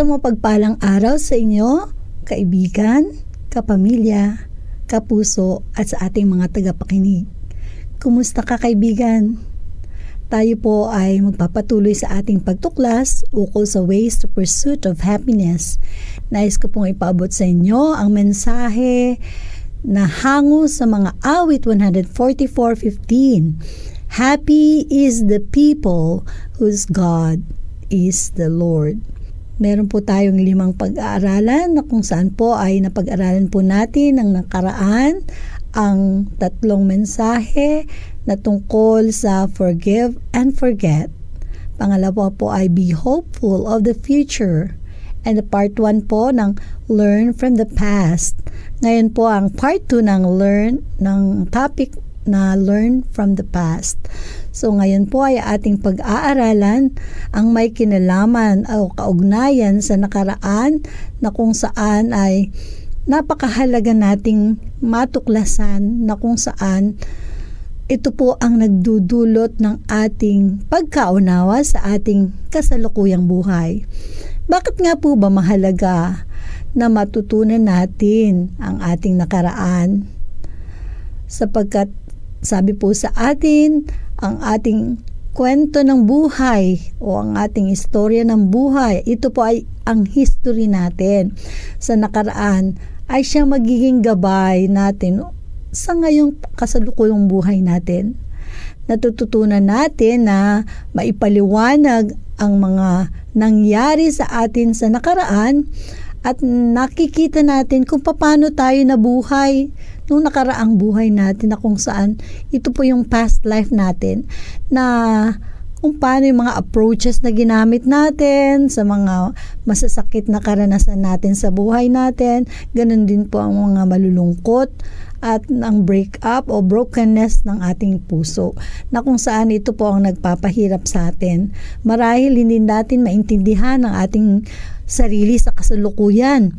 Sa mapagpalang araw sa inyo, kaibigan, kapamilya, kapuso at sa ating mga tagapakinig. Kumusta ka kaibigan? Tayo po ay magpapatuloy sa ating pagtuklas ukol sa ways to pursuit of happiness. Nais ko pong ipaabot sa inyo ang mensahe na hango sa mga awit 144.15. Happy is the people whose God is the Lord. Meron po tayong limang pag-aaralan na kung saan po ay napag-aralan po natin ang nakaraan ang tatlong mensahe na tungkol sa forgive and forget. Pangalawa po ay be hopeful of the future. And the part 1 po ng learn from the past. Ngayon po ang part 2 ng learn ng topic na learn from the past. So ngayon po ay ating pag-aaralan ang may kinalaman o kaugnayan sa nakaraan na kung saan ay napakahalaga nating matuklasan na kung saan ito po ang nagdudulot ng ating pagkaunawa sa ating kasalukuyang buhay. Bakit nga po ba mahalaga na matutunan natin ang ating nakaraan? Sapagkat sabi po sa atin, ang ating kwento ng buhay o ang ating istorya ng buhay, ito po ay ang history natin sa nakaraan ay siya magiging gabay natin sa ngayong kasalukuyang buhay natin. Natututunan natin na maipaliwanag ang mga nangyari sa atin sa nakaraan at nakikita natin kung paano tayo nabuhay nung nakaraang buhay natin na kung saan ito po yung past life natin na kung paano yung mga approaches na ginamit natin sa mga masasakit na karanasan natin sa buhay natin. Ganun din po ang mga malulungkot at ang breakup o brokenness ng ating puso na kung saan ito po ang nagpapahirap sa atin. Marahil hindi natin maintindihan ang ating sarili sa kasalukuyan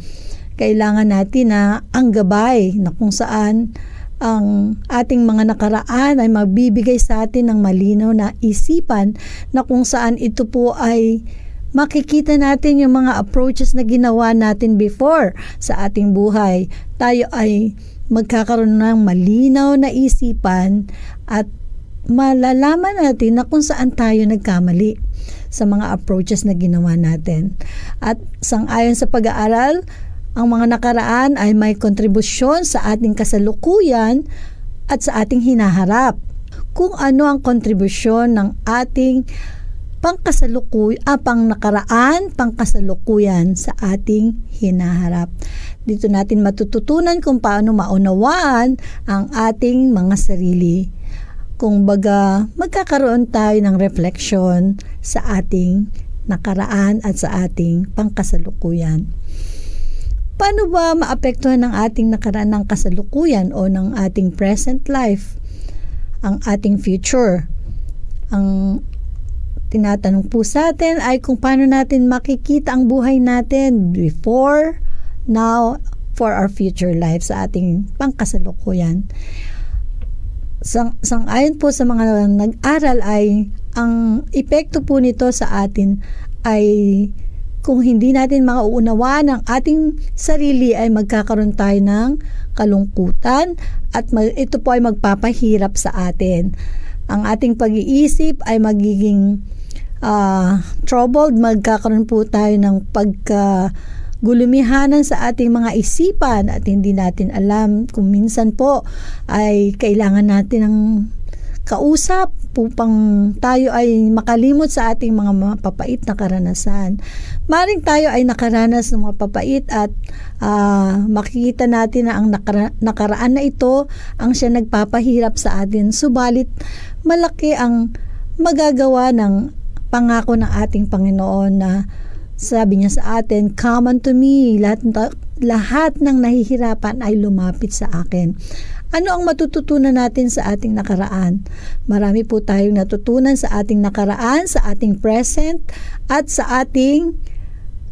kailangan natin na ang gabay na kung saan ang ating mga nakaraan ay magbibigay sa atin ng malinaw na isipan na kung saan ito po ay makikita natin yung mga approaches na ginawa natin before sa ating buhay. Tayo ay magkakaroon ng malinaw na isipan at malalaman natin na kung saan tayo nagkamali sa mga approaches na ginawa natin. At sang-ayon sa pag-aaral, ang mga nakaraan ay may kontribusyon sa ating kasalukuyan at sa ating hinaharap. Kung ano ang kontribusyon ng ating pangkasalukuy, ah, pang nakaraan, pangkasalukuyan sa ating hinaharap. Dito natin matututunan kung paano maunawaan ang ating mga sarili. Kung baga, magkakaroon tayo ng reflection sa ating nakaraan at sa ating pangkasalukuyan. Paano ba maapektuhan ng ating nakaraan ng kasalukuyan o ng ating present life ang ating future? Ang tinatanong po sa atin ay kung paano natin makikita ang buhay natin before, now, for our future life sa ating pangkasalukuyan. Sang, sang ayon po sa mga nag-aral ay ang epekto po nito sa atin ay kung hindi natin mauunawaan ang ating sarili ay magkakaroon tayo ng kalungkutan at ito po ay magpapahirap sa atin. Ang ating pag-iisip ay magiging uh, troubled, magkakaroon po tayo ng pagka gulumihanan sa ating mga isipan at hindi natin alam kung minsan po ay kailangan natin ng kausap upang tayo ay makalimot sa ating mga mapapait na karanasan. Maring tayo ay nakaranas ng mapapait at uh, makikita natin na ang nakara- nakaraan na ito ang siya nagpapahirap sa atin. Subalit malaki ang magagawa ng pangako ng ating Panginoon na sabi niya sa atin, come unto me, lahat, lahat ng nahihirapan ay lumapit sa akin. Ano ang matututunan natin sa ating nakaraan? Marami po tayong natutunan sa ating nakaraan, sa ating present, at sa ating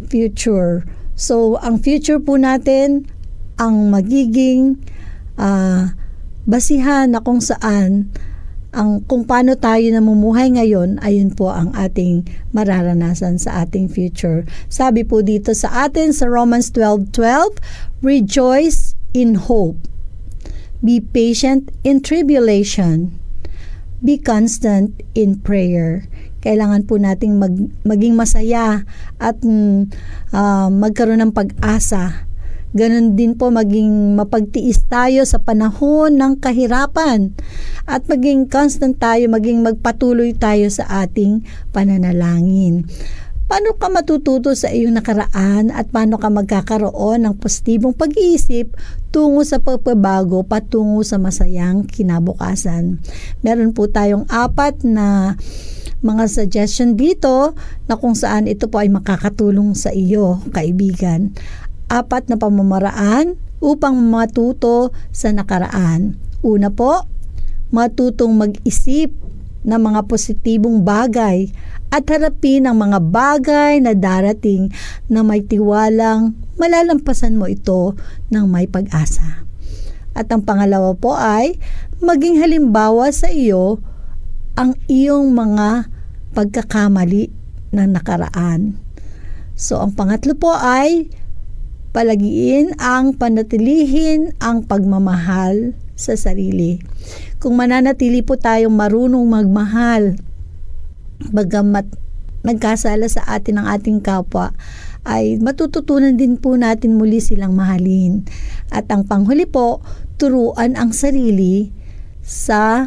future. So, ang future po natin, ang magiging uh, basihan na kung saan ang kung paano tayo namumuhay ngayon, ayun po ang ating mararanasan sa ating future. Sabi po dito sa atin sa Romans 12:12, rejoice in hope. Be patient in tribulation. Be constant in prayer. Kailangan po nating mag, maging masaya at uh, magkaroon ng pag-asa Ganon din po maging mapagtiis tayo sa panahon ng kahirapan at maging constant tayo, maging magpatuloy tayo sa ating pananalangin. Paano ka matututo sa iyong nakaraan at paano ka magkakaroon ng positibong pag-iisip tungo sa pagpabago patungo sa masayang kinabukasan? Meron po tayong apat na mga suggestion dito na kung saan ito po ay makakatulong sa iyo, kaibigan apat na pamamaraan upang matuto sa nakaraan. Una po, matutong mag-isip ng mga positibong bagay at harapin ang mga bagay na darating na may tiwalang malalampasan mo ito ng may pag-asa. At ang pangalawa po ay maging halimbawa sa iyo ang iyong mga pagkakamali ng nakaraan. So ang pangatlo po ay Palagiin ang panatilihin ang pagmamahal sa sarili. Kung mananatili po tayong marunong magmahal, bagamat nagkasala sa atin ang ating kapwa, ay matututunan din po natin muli silang mahalin. At ang panghuli po, turuan ang sarili sa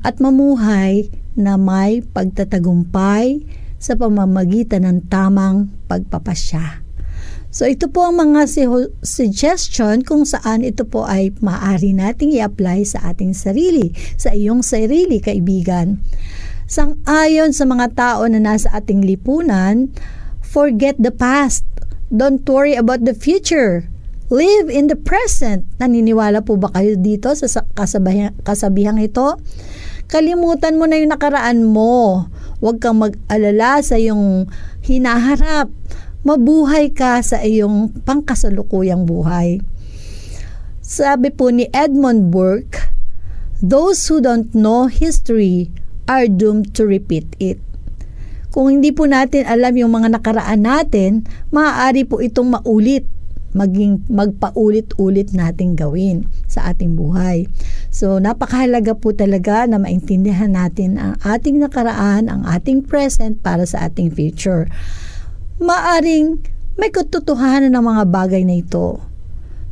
at mamuhay na may pagtatagumpay sa pamamagitan ng tamang pagpapasya. So ito po ang mga suggestion kung saan ito po ay maaari nating i-apply sa ating sarili, sa iyong sarili kaibigan. Sang-ayon sa mga tao na nasa ating lipunan, forget the past. Don't worry about the future. Live in the present. Naniniwala po ba kayo dito sa kasabihan, kasabihang ito? Kalimutan mo na yung nakaraan mo. Huwag kang mag-alala sa iyong hinaharap mabuhay ka sa iyong pangkasalukuyang buhay. Sabi po ni Edmund Burke, those who don't know history are doomed to repeat it. Kung hindi po natin alam yung mga nakaraan natin, maaari po itong maulit, maging magpaulit-ulit nating gawin sa ating buhay. So, napakahalaga po talaga na maintindihan natin ang ating nakaraan, ang ating present para sa ating future maaring may katotohanan ng mga bagay na ito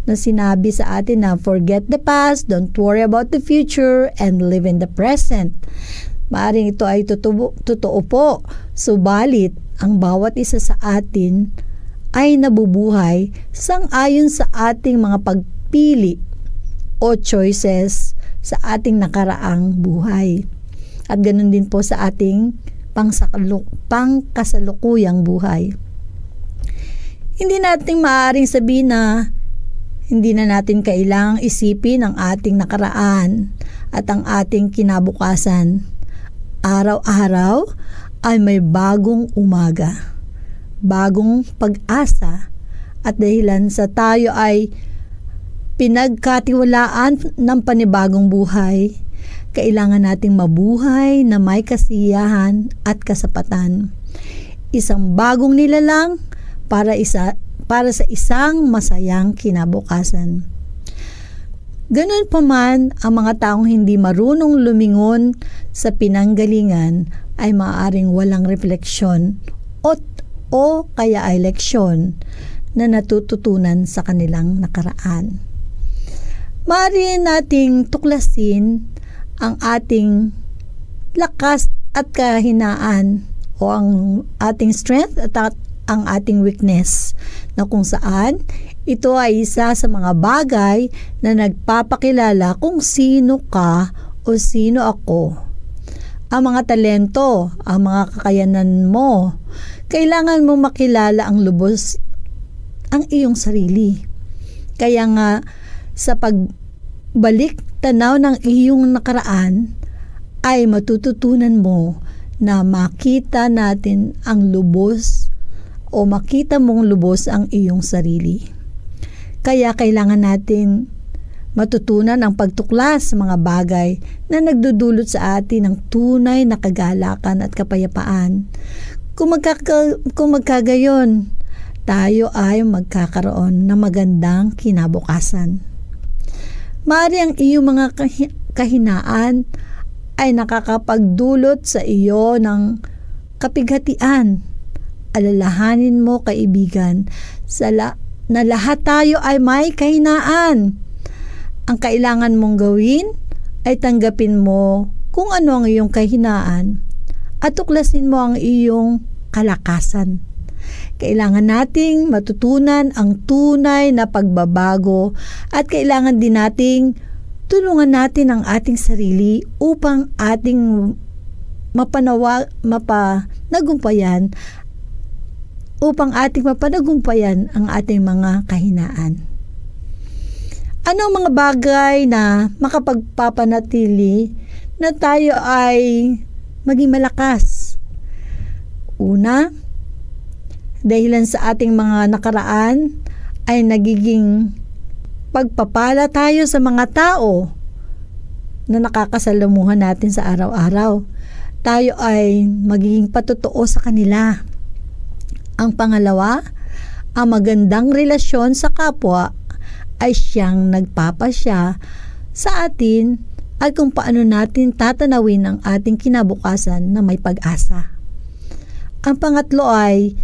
na sinabi sa atin na forget the past, don't worry about the future, and live in the present. Maaring ito ay totoo, totoo po, subalit ang bawat isa sa atin ay nabubuhay sang-ayon sa ating mga pagpili o choices sa ating nakaraang buhay. At ganun din po sa ating pangkasalukuyang buhay. Hindi natin maaaring sabihin na hindi na natin kailangang isipin ang ating nakaraan at ang ating kinabukasan. Araw-araw ay may bagong umaga, bagong pag-asa at dahilan sa tayo ay pinagkatiwalaan ng panibagong buhay kailangan nating mabuhay na may kasiyahan at kasapatan. Isang bagong nilalang para isa para sa isang masayang kinabukasan. Ganon pa man, ang mga taong hindi marunong lumingon sa pinanggalingan ay maaaring walang refleksyon o, o kaya ay leksyon na natututunan sa kanilang nakaraan. Maaari nating tuklasin ang ating lakas at kahinaan o ang ating strength at ang ating weakness na kung saan ito ay isa sa mga bagay na nagpapakilala kung sino ka o sino ako. Ang mga talento, ang mga kakayanan mo, kailangan mo makilala ang lubos ang iyong sarili. Kaya nga sa pagbalik tanaw ng iyong nakaraan ay matututunan mo na makita natin ang lubos o makita mong lubos ang iyong sarili. Kaya kailangan natin Matutunan ang pagtuklas sa mga bagay na nagdudulot sa atin ng tunay na kagalakan at kapayapaan. Kung, magkaka- kung magkagayon, tayo ay magkakaroon ng magandang kinabukasan. Maari ang iyong mga kahi- kahinaan ay nakakapagdulot sa iyo ng kapighatian. Alalahanin mo, kaibigan, sa la- na lahat tayo ay may kahinaan. Ang kailangan mong gawin ay tanggapin mo kung ano ang iyong kahinaan at tuklasin mo ang iyong kalakasan. Kailangan nating matutunan ang tunay na pagbabago at kailangan din nating tulungan natin ang ating sarili upang ating mapanawa, mapanagumpayan upang ating mapanagumpayan ang ating mga kahinaan. Ano ang mga bagay na makapagpapanatili na tayo ay maging malakas? Una, dahilan sa ating mga nakaraan ay nagiging pagpapala tayo sa mga tao na nakakasalamuhan natin sa araw-araw. Tayo ay magiging patotoo sa kanila. Ang pangalawa, ang magandang relasyon sa kapwa ay siyang nagpapasya sa atin at kung paano natin tatanawin ang ating kinabukasan na may pag-asa. Ang pangatlo ay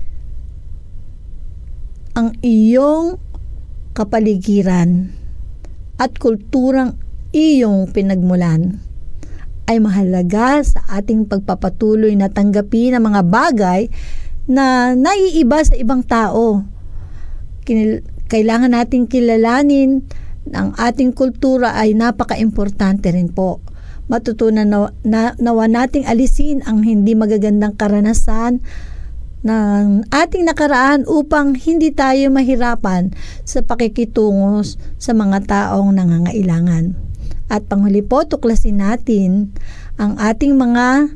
ang iyong kapaligiran at kulturang iyong pinagmulan ay mahalaga sa ating pagpapatuloy na tanggapin ang mga bagay na naiiba sa ibang tao. Kinil- kailangan nating kilalanin ang ating kultura ay napaka-importante rin po. Matutunan na, na, nawa nating alisin ang hindi magagandang karanasan ng ating nakaraan upang hindi tayo mahirapan sa pakikitungo sa mga taong nangangailangan. At panghuli po, tuklasin natin ang ating mga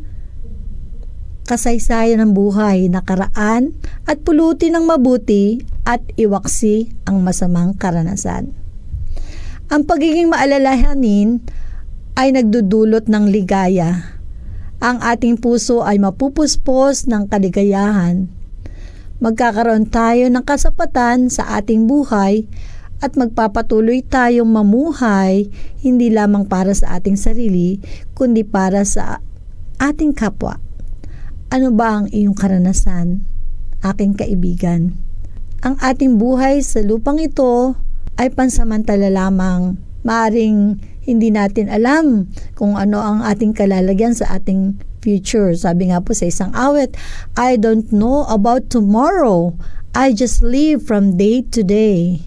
kasaysayan ng buhay, nakaraan at pulutin ng mabuti at iwaksi ang masamang karanasan. Ang pagiging maalalahanin ay nagdudulot ng ligaya. Ang ating puso ay mapupuspos ng kaligayahan. Magkakaroon tayo ng kasapatan sa ating buhay at magpapatuloy tayong mamuhay hindi lamang para sa ating sarili, kundi para sa ating kapwa. Ano ba ang iyong karanasan, aking kaibigan? Ang ating buhay sa lupang ito ay pansamantala lamang. Maaring hindi natin alam kung ano ang ating kalalagyan sa ating future. Sabi nga po sa isang awit, I don't know about tomorrow. I just live from day to day.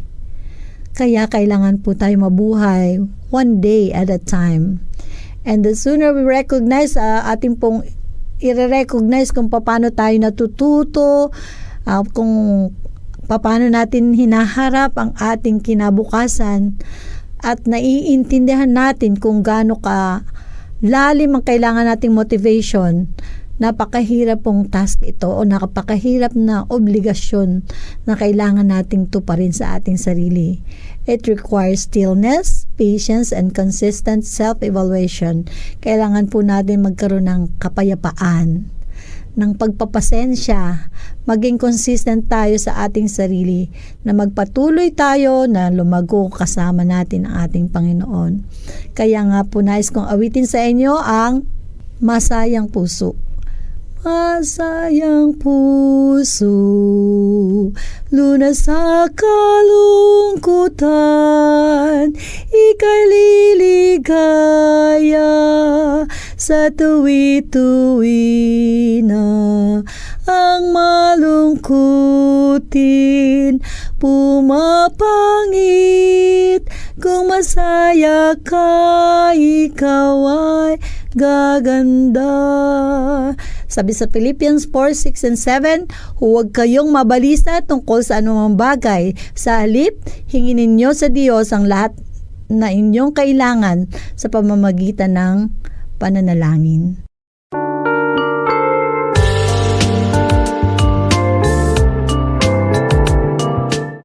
Kaya kailangan po tayo mabuhay one day at a time. And the sooner we recognize uh, ating pong i-recognize kung paano tayo natututo, uh, kung paano natin hinaharap ang ating kinabukasan at naiintindihan natin kung gaano ka lalim ang kailangan nating motivation napakahirap pong task ito o napakahirap na obligasyon na kailangan nating tuparin sa ating sarili. It requires stillness, patience, and consistent self-evaluation. Kailangan po natin magkaroon ng kapayapaan, ng pagpapasensya, maging consistent tayo sa ating sarili, na magpatuloy tayo na lumago kasama natin ang ating Panginoon. Kaya nga po nais kong awitin sa inyo ang Masayang Puso. Masayang puso, lunas sa kalungkutan, ika'y liligaya sa tuwi-tuwi na ang malungkutin pumapangit kung masaya ka, ikaw ay gaganda. Sabi sa Philippians 4, 6, and 7, huwag kayong mabalisa tungkol sa anumang bagay. Sa halip, hingin ninyo sa Diyos ang lahat na inyong kailangan sa pamamagitan ng pananalangin.